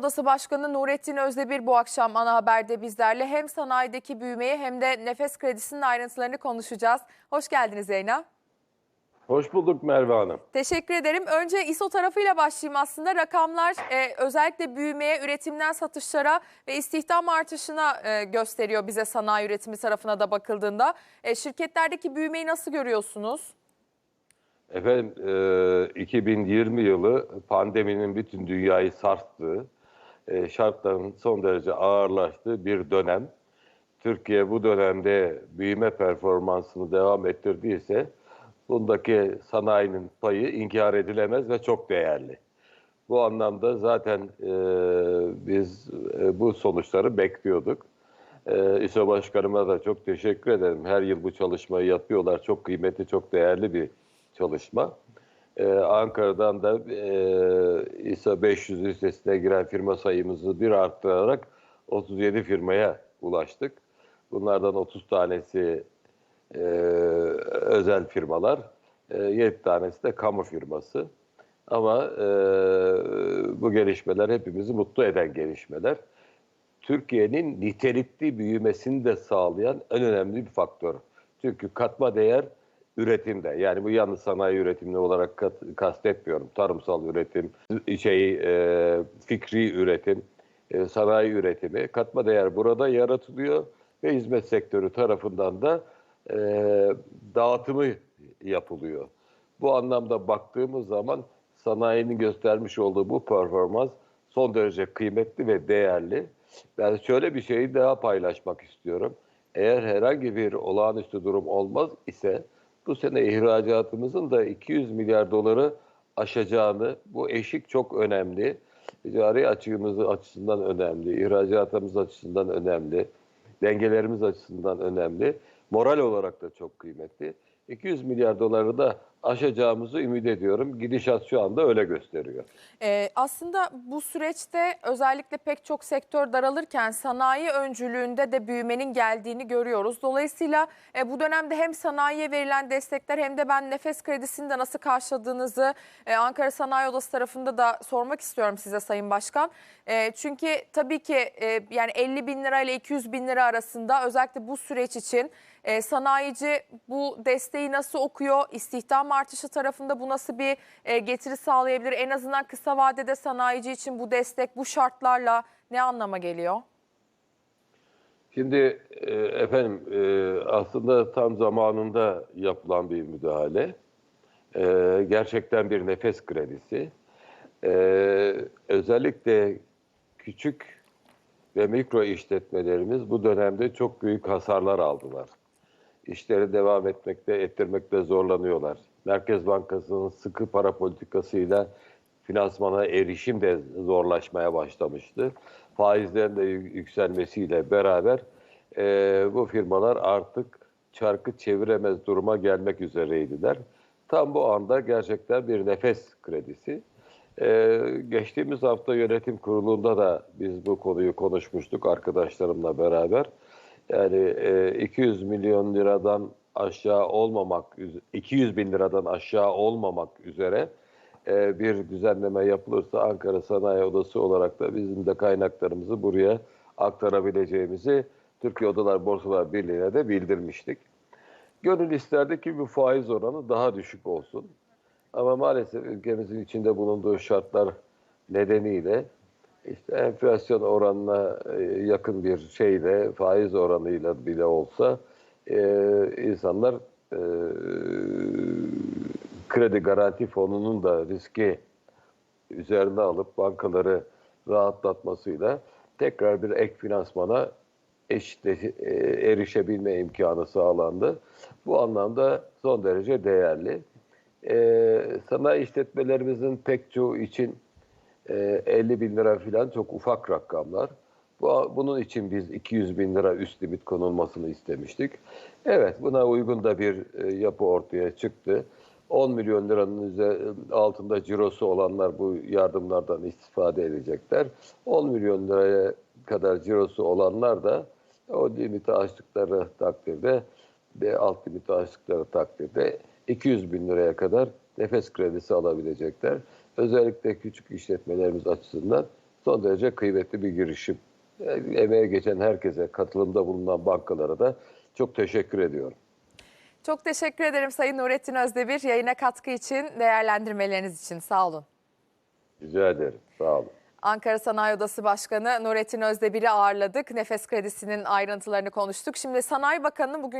Odası Başkanı Nurettin Özdemir bu akşam ana haberde bizlerle hem sanayideki büyümeyi hem de nefes kredisinin ayrıntılarını konuşacağız. Hoş geldiniz Zeyna. Hoş bulduk Merve Hanım. Teşekkür ederim. Önce İSO tarafıyla başlayayım aslında. Rakamlar e, özellikle büyümeye, üretimden satışlara ve istihdam artışına e, gösteriyor bize sanayi üretimi tarafına da bakıldığında. E, şirketlerdeki büyümeyi nasıl görüyorsunuz? Efendim e, 2020 yılı pandeminin bütün dünyayı sarstığı, e, şartların son derece ağırlaştığı bir dönem. Türkiye bu dönemde büyüme performansını devam ettirdiyse bundaki sanayinin payı inkar edilemez ve çok değerli. Bu anlamda zaten e, biz e, bu sonuçları bekliyorduk. E, İSO Başkanıma da çok teşekkür ederim. Her yıl bu çalışmayı yapıyorlar. Çok kıymetli, çok değerli bir çalışma. E, Ankara'dan da e, İSO 500 listesine giren firma sayımızı bir arttırarak 37 firmaya ulaştık. Bunlardan 30 tanesi e, özel firmalar, e, 7 tanesi de kamu firması. Ama e, bu gelişmeler hepimizi mutlu eden gelişmeler. Türkiye'nin nitelikli büyümesini de sağlayan en önemli bir faktör. Çünkü katma değer üretimde. Yani bu yalnız sanayi üretimini olarak kat, kastetmiyorum. Tarımsal üretim, şey e, fikri üretim, e, sanayi üretimi. Katma değer burada yaratılıyor ve hizmet sektörü tarafından da e, dağıtımı yapılıyor. Bu anlamda baktığımız zaman sanayinin göstermiş olduğu bu performans son derece kıymetli ve değerli. Ben şöyle bir şeyi daha paylaşmak istiyorum. Eğer herhangi bir olağanüstü durum olmaz ise bu sene ihracatımızın da 200 milyar doları aşacağını, bu eşik çok önemli. Ticari açığımız açısından önemli, ihracatımız açısından önemli, dengelerimiz açısından önemli, moral olarak da çok kıymetli. 200 milyar doları da aşacağımızı ümit ediyorum. Gidişat şu anda öyle gösteriyor. Ee, aslında bu süreçte özellikle pek çok sektör daralırken sanayi öncülüğünde de büyümenin geldiğini görüyoruz. Dolayısıyla e, bu dönemde hem sanayiye verilen destekler hem de ben nefes kredisini de nasıl karşıladığınızı e, Ankara Sanayi Odası tarafında da sormak istiyorum size Sayın Başkan. E, çünkü tabii ki e, yani 50 bin lira ile 200 bin lira arasında özellikle bu süreç için e, sanayici bu desteği nasıl okuyor? İstihdam artışı tarafında bu nasıl bir e, getiri sağlayabilir? En azından kısa vadede sanayici için bu destek bu şartlarla ne anlama geliyor? Şimdi e, efendim e, aslında tam zamanında yapılan bir müdahale. Gerçekten bir nefes kredisi. Özellikle küçük ve mikro işletmelerimiz bu dönemde çok büyük hasarlar aldılar. İşleri devam etmekte, ettirmekte zorlanıyorlar. Merkez Bankası'nın sıkı para politikasıyla finansmana erişim de zorlaşmaya başlamıştı. Faizlerin de yü- yükselmesiyle beraber e, bu firmalar artık çarkı çeviremez duruma gelmek üzereydiler. Tam bu anda gerçekten bir nefes kredisi. E, geçtiğimiz hafta yönetim kurulunda da biz bu konuyu konuşmuştuk arkadaşlarımla beraber. Yani e, 200 milyon liradan aşağı olmamak, üz- 200 bin liradan aşağı olmamak üzere e, bir düzenleme yapılırsa Ankara Sanayi Odası olarak da bizim de kaynaklarımızı buraya aktarabileceğimizi Türkiye Odalar Borsalar Birliği'ne de bildirmiştik. Gönül isterdi ki bu faiz oranı daha düşük olsun. Ama maalesef ülkemizin içinde bulunduğu şartlar nedeniyle işte enflasyon oranına e, yakın bir şeyle faiz oranıyla bile olsa insanlar e, kredi garanti fonunun da riski üzerine alıp bankaları rahatlatmasıyla tekrar bir ek finansmana eşit e, erişebilme imkanı sağlandı. Bu anlamda son derece değerli. E, sanayi işletmelerimizin pek çoğu için e, 50 bin lira falan çok ufak rakamlar. Bu, bunun için biz 200 bin lira üst limit konulmasını istemiştik. Evet buna uygun da bir e, yapı ortaya çıktı. 10 milyon liranın altında cirosu olanlar bu yardımlardan istifade edecekler. 10 milyon liraya kadar cirosu olanlar da o limiti aştıkları takdirde ve alt limiti aştıkları takdirde 200 bin liraya kadar nefes kredisi alabilecekler. Özellikle küçük işletmelerimiz açısından son derece kıymetli bir girişim. Emeğe geçen herkese, katılımda bulunan bankalara da çok teşekkür ediyorum. Çok teşekkür ederim Sayın Nurettin Özdemir yayına katkı için, değerlendirmeleriniz için. Sağ olun. Rica ederim. Sağ olun. Ankara Sanayi Odası Başkanı Nurettin Özdemir'i ağırladık. Nefes kredisinin ayrıntılarını konuştuk. Şimdi Sanayi Bakanı'nın bugün